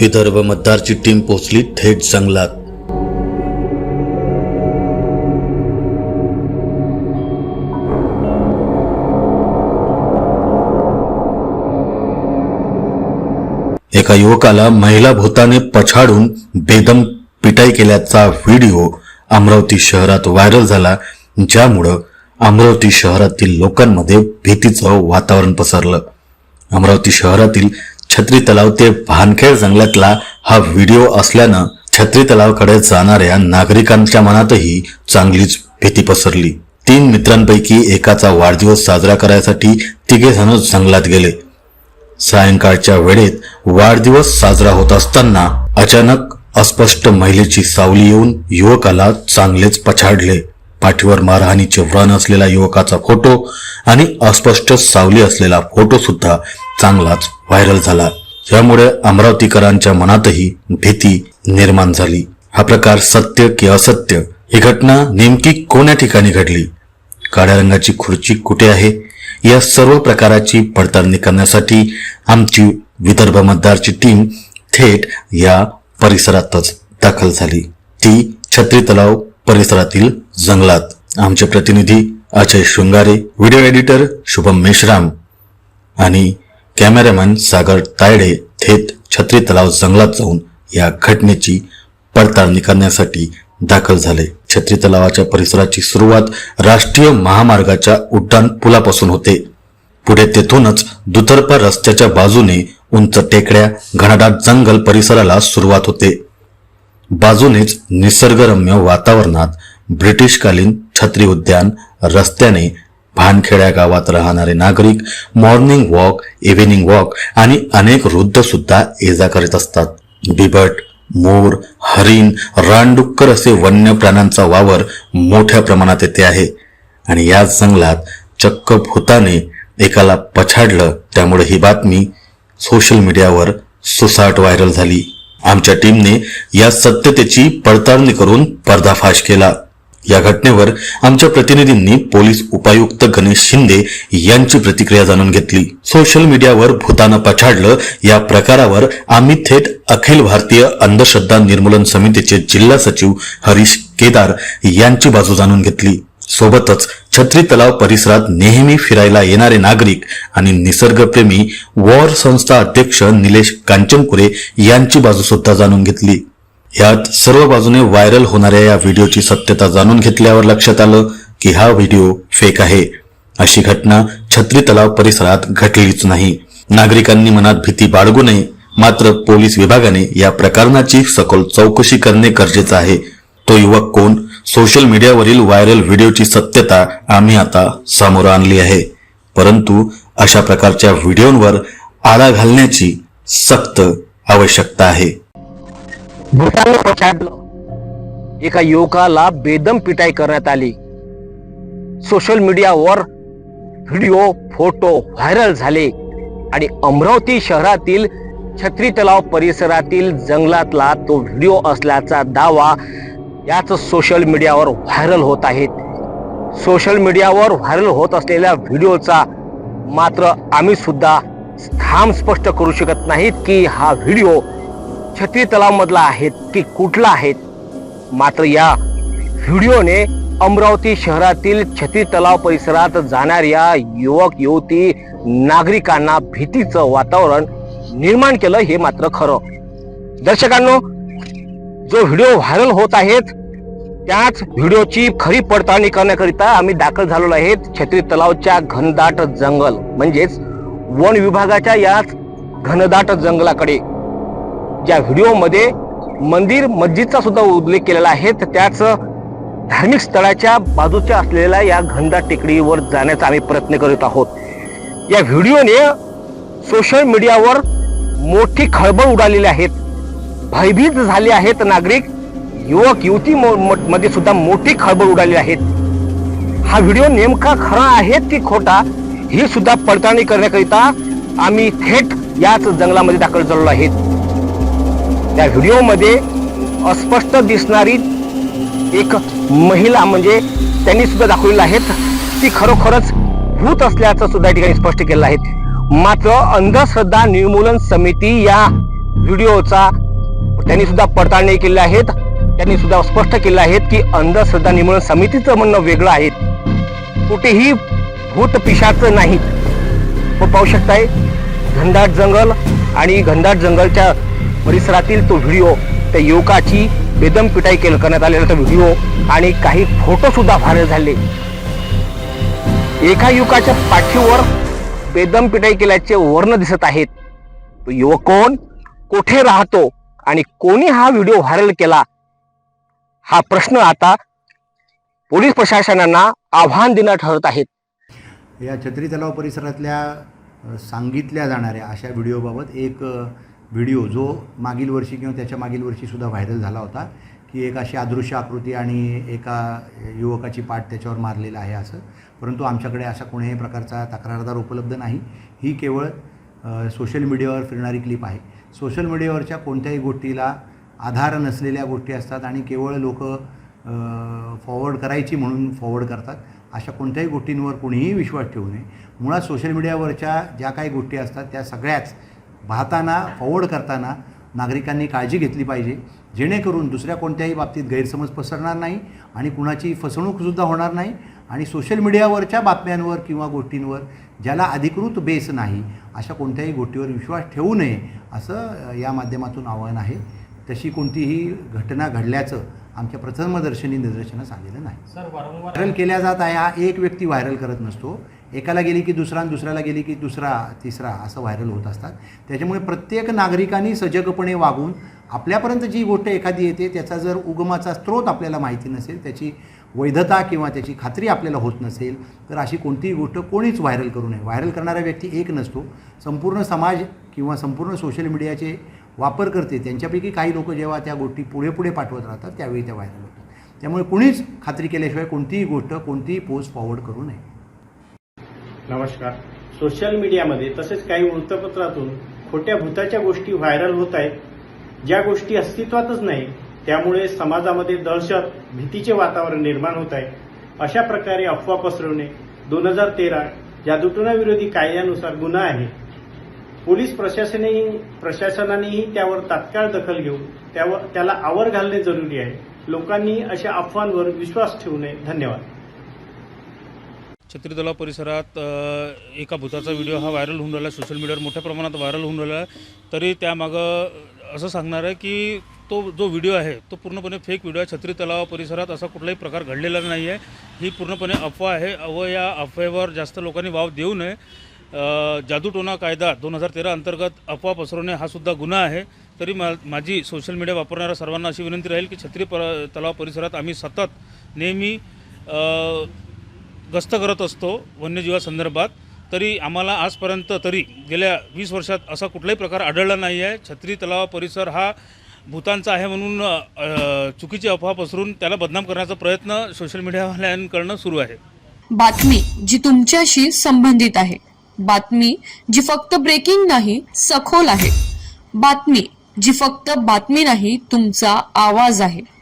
Vidarbha मतदारची team पोहोचली थेट जंगलात. एका युवकाला महिला भूताने पछाडून बेदम पिटाई केल्याचा व्हिडिओ अमरावती शहरात व्हायरल झाला ज्यामुळं अमरावती शहरातील लोकांमध्ये भीतीचं वातावरण पसरलं. अमरावती शहरातील छत्री तलाव ते भानखेड जंगलातला हा व्हिडिओ असल्यानं छत्री तलावकडे जाणाऱ्या नागरिकांच्या मनातही चांगलीच भीती पसरली. तीन मित्रांपैकी एकाचा वाढदिवस साजरा करायसाठी तिघे जण जंगलात गेले. सायंकाळच्या वेळेत वाढदिवस साजरा होत असताना अचानक अस्पष्ट महिलेची सावली येऊन युवकाला चांगलेच पछाडले. पाठीवर मारहाणीचे व्रण असलेला युवकाचा फोटो आणि अस्पष्ट सावली असलेला फोटो सुद्धा चांगलाच व्हायरल झाला. यामुळे अमरावतीकरांच्या मनातही भीती निर्माण झाली. हा प्रकार सत्य की असत्य ही घटना नेमकी कोण्या ठिकाणी घडली? काळ्या रंगाची खुर्ची कुठे आहे? या सर्व प्रकाराची पडताळणी करण्यासाठी आमची विदर्भ मतदारची टीम थेट या परिसरातच दाखल झाली. ती छत्री तलाव परिसरातील जंगलात. आमचे प्रतिनिधी अजय शृंगारे व्हिडिओ एडिटर शुभम मेश्राम आणि कॅमेरामॅन सागर तायडे थेट छत्री तलाव जंगलात जाऊन या घटनेची पडताळणी करण्यासाठी दाखल झाले. छत्री तलावाच्या परिसराची सुरुवात राष्ट्रीय महामार्गाच्या उड्डाण पुलापासून होते. पुढे तेथूनच दुतर्फा रस्त्याच्या बाजूने उंच टेकड्या घनदाट जंगल परिसराला सुरुवात होते. बाजूनेच निसर्गरम्य वातावरणात ब्रिटिशकालीन छत्री उद्यान रस्त्याने भानखेड्या गावात राहणारे नागरिक मॉर्निंग वॉक इव्हिनिंग वॉक आणि अनेक वृद्ध सुद्धा ये जा करीत असतात. बिबट मोर हरिण रानडुक्कर असे वन्य प्राण्यांचा वावर मोठ्या प्रमाणात येथे आहे. आणि या जंगलात चक्क भूताने एकाला पछाडलं त्यामुळे ही बातमी सोशल मीडियावर सुसाट व्हायरल झाली. आमच्या टीमने या सत्यतेची पडताळणी करून पर्दाफाश केला. या घटनेवर आमच्या प्रतिनिधींनी पोलीस उपायुक्त गणेश शिंदे यांची प्रतिक्रिया जाणून घेतली. सोशल मीडियावर भूतानं पछाडलं या प्रकारावर आम्ही थेट अखिल भारतीय अंधश्रद्धा निर्मूलन समितीचे जिल्हा सचिव हरीश केदार यांची बाजू जाणून घेतली. सोबतच छत्री तलाव परिसरात नेहमी फिरायला येणारे नागरिक आणि निसर्गप्रेमी वॉर संस्था अध्यक्ष निलेश कांचनपुरे यांची बाजू सुद्धा जाणून घेतली. यात सर्व बाजूने व्हायरल होणाऱ्या या व्हिडिओची सत्यता जाणून घेतल्यावर लक्षात आलं की हा व्हिडिओ फेक आहे. अशी घटना छत्री तलाव परिसरात घडलीच नाही. नागरिकांनी मनात भीती बाळगू नये मात्र पोलीस विभागाने या प्रकरणाची सखोल चौकशी करणे गरजेचं आहे. तो युवक कोण? सोशल मीडियावरील व्हायरल व्हिडिओची सत्यता आम्ही आता समोर आणली आहे. परंतु अशा प्रकारच्या व्हिडिओंवर आळा घालण्याची सक्त आवश्यकता आहे. भूताने पछाडलं. एका युवकाला बेदम पिटाई करण्यात आली. सोशल मीडियावर व्हिडिओ फोटो व्हायरल झाले आणि अमरावती शहरातील छत्री तलाव परिसरातील जंगलातला तो व्हिडिओ असल्याचा दावा याच सोशल मीडियावर व्हायरल होत आहेत. सोशल मीडियावर व्हायरल होत असलेल्या व्हिडिओचा मात्र आम्ही सुद्धा ठाम स्पष्ट करू शकत नाहीत की हा व्हिडिओ छत्री तलावमधला आहेत की कुठला आहेत? मात्र या व्हिडिओने अमरावती शहरातील छत्री तलाव परिसरात जाणाऱ्या युवक युवती नागरिकांना भीतीचं वातावरण निर्माण केलं हे मात्र खरं. दर्शकांनो जो व्हिडिओ व्हायरल होत आहेत त्याच व्हिडिओची खरी पडताळणी करण्याकरिता आम्ही दाखल झालेलो आहेत छत्री तलावच्या घनदाट जंगल म्हणजेच वन विभागाच्या याच घनदाट जंगलाकडे. ज्या व्हिडिओमध्ये मंदिर मस्जिदचा सुद्धा उल्लेख केलेला आहे तर त्याच धार्मिक स्थळाच्या बाजूच्या असलेल्या या घंदा टेकडीवर जाण्याचा आम्ही प्रयत्न करीत आहोत. या व्हिडिओने सोशल मीडियावर मोठी खळबळ उडालेली आहेत भयभीत झाले आहेत नागरिक. युवक युवती मो- मध्ये सुद्धा मोठी खळबळ उडाली आहेत हा व्हिडिओ नेमका खरा आहे की खोटा ही सुद्धा पडताळणी करण्याकरिता आम्ही थेट याच जंगलामध्ये दाखल झालेलो आहेत त्या व्हिडिओमध्ये अस्पष्ट दिसणारी एक महिला म्हणजे त्यांनी सुद्धा दाखवलेलं आहेत ती खरोखरच भूत असल्याचं सुद्धा या ठिकाणी स्पष्ट केलं आहे. मात्र अंधश्रद्धा निर्मूलन समिती या व्हिडिओचा त्यांनी सुद्धा पडताळणी केली आहेत त्यांनी सुद्धा स्पष्ट केलं आहेत की अंधश्रद्धा निर्मूलन समितीचं म्हणणं वेगळं आहे. कुठेही भूत पिशाचं नाही. हो पाहू शकताय घनदाट जंगल आणि घनदाट जंगलच्या परिसरातील तो व्हिडिओ त्या युवकाची बेदम पिटाई केलं करण्यात आलेला तो व्हिडिओ आणि काही फोटो सुद्धा व्हायरल झाले. एका युवकाच्या पाठीवर बेदम पिटाई केल्याचे वर्ण दिसत आहेत. तो युवक कोण? कोठे राहतो? आणि कोणी हा व्हिडिओ व्हायरल केला? हा प्रश्न आता पोलीस प्रशासनांना आव्हान देणं ठरत आहेत. या छत्री तलाव परिसरातल्या सांगितल्या जाणाऱ्या अशा व्हिडिओबाबत एक व्हिडिओ जो मागील वर्षी किंवा त्याच्या मागील वर्षीसुद्धा व्हायरल झाला होता की एक अशी अदृश्य आकृती आणि एका युवकाची पाठ त्याच्यावर मारलेला आहे असं. परंतु आमच्याकडे अशा कोणत्याही प्रकारचा तक्रारदार उपलब्ध नाही. ही केवळ सोशल मीडियावर फिरणारी क्लिप आहे. सोशल मीडियावरच्या कोणत्याही गोष्टीला आधार नसलेल्या गोष्टी असतात आणि केवळ लोक फॉरवर्ड करायची म्हणून फॉरवर्ड करतात. अशा कोणत्याही गोष्टींवर कोणीही विश्वास ठेवू नये. मुळात सोशल मीडियावरच्या ज्या काही गोष्टी असतात त्या सगळ्याच पाहताना फॉरवर्ड करताना नागरिकांनी काळजी घेतली पाहिजे. जेणेकरून दुसऱ्या कोणत्याही बाबतीत गैरसमज पसरणार नाही आणि कुणाची फसवणूकसुद्धा होणार नाही. आणि सोशल मीडियावरच्या बातम्यांवर किंवा गोष्टींवर ज्याला अधिकृत बेस नाही अशा कोणत्याही गोष्टीवर विश्वास ठेवू नये असं या माध्यमातून आव्हान आहे. तशी कोणतीही घटना घडल्याचं आमच्या प्रथमदर्शनी निदर्शनास आलेलं नाही. व्हायरल केल्या जात आहे हा एक व्यक्ती व्हायरल करत नसतो. एकाला गेली की दुसरा आणि दुसऱ्याला गेली की दुसरा तिसरा असं व्हायरल होत असतात. त्याच्यामुळे प्रत्येक नागरिकांनी सजगपणे वागून आपल्यापर्यंत जी गोष्ट एखादी येते त्याचा जर उगमाचा स्रोत आपल्याला माहिती नसेल त्याची वैधता किंवा त्याची खात्री आपल्याला होत नसेल तर अशी कोणतीही गोष्ट कोणीच व्हायरल करू नये. व्हायरल करणारा व्यक्ती एक नसतो. संपूर्ण समाज किंवा संपूर्ण सोशल मीडियाचे वापर करते. त्यांच्यापैकी काही लोक जेव्हा त्या गोष्टी पुढे पुढे पाठवत राहतात त्यावेळी त्या व्हायरल होतात. त्यामुळे कुणीच खात्री केल्याशिवाय कोणतीही गोष्ट कोणतीही पोस्ट फॉरवर्ड करू नये. नमस्कार. सोशल मीडियामध्ये तसेच काही वृत्तपत्रातून खोट्या भूताच्या गोष्टी व्हायरल होत आहेत. ज्या गोष्टी अस्तित्वातच नाही त्यामुळे समाजामध्ये दहशत भीतीचे वातावरण निर्माण होत आहे. अशा प्रकारे अफवा पसरवणे दोन हजार तेरा जादुटोणाविरोधी कायद्यानुसार गुन्हा आहे. पोलीस प्रशासनही प्रशासनानेही त्यावर तात्काळ दखल घेऊन त्यावर त्याला आवर घालणे जरुरी आहे. लोकांनी अशा अफवांवर विश्वास ठेवू नये. धन्यवाद. छत्री तलाव परिसरात एका भूताचा व्हिडिओ हा व्हायरल होऊन राहिला. सोशल मीडियावर मोठ्या प्रमाणात व्हायरल होऊन राहिला. तरी त्यामागं असं सांगणार आहे की तो जो व्हिडिओ आहे तो पूर्णपणे फेक व्हिडिओ आहे. छत्री तलाव परिसरात असा कुठलाही प्रकार घडलेला नाही आहे ही पूर्णपणे अफवा आहे. व या अफवेवर जास्त लोकांनी वाव देऊ नये. जादूटोना कायदा दोन हजार तेरा अंतर्गत अफवा पसरवणे हा सुद्धा गुन्हा आहे. तरी मा माझी सोशल मीडिया वापरणाऱ्या सर्वांना अशी विनंती राहील की छत्री पर तलाव परिसरात आम्ही सतत नेहमी गस्त करत असतो वन्यजीवासंदर्भात. तरी आम्हाला आजपर्यंत तरी गेल्या वीस वर्षात असा कुठलाही प्रकार आढळला नाही आहे. छत्री तलाव परिसर हा भूतांचा आहे म्हणून चुकीची अफवा पसरून त्याला बदनाम करण्याचा प्रयत्न सोशल मीडियावाल्यांकडनं सुरू आहे. बातमी जी तुमच्याशी संबंधित आहे. बातमी जी फक्त ब्रेकिंग नाही सखोल आहे. बातमी जी फक्त बातमी नाही तुमचा आवाज आहे.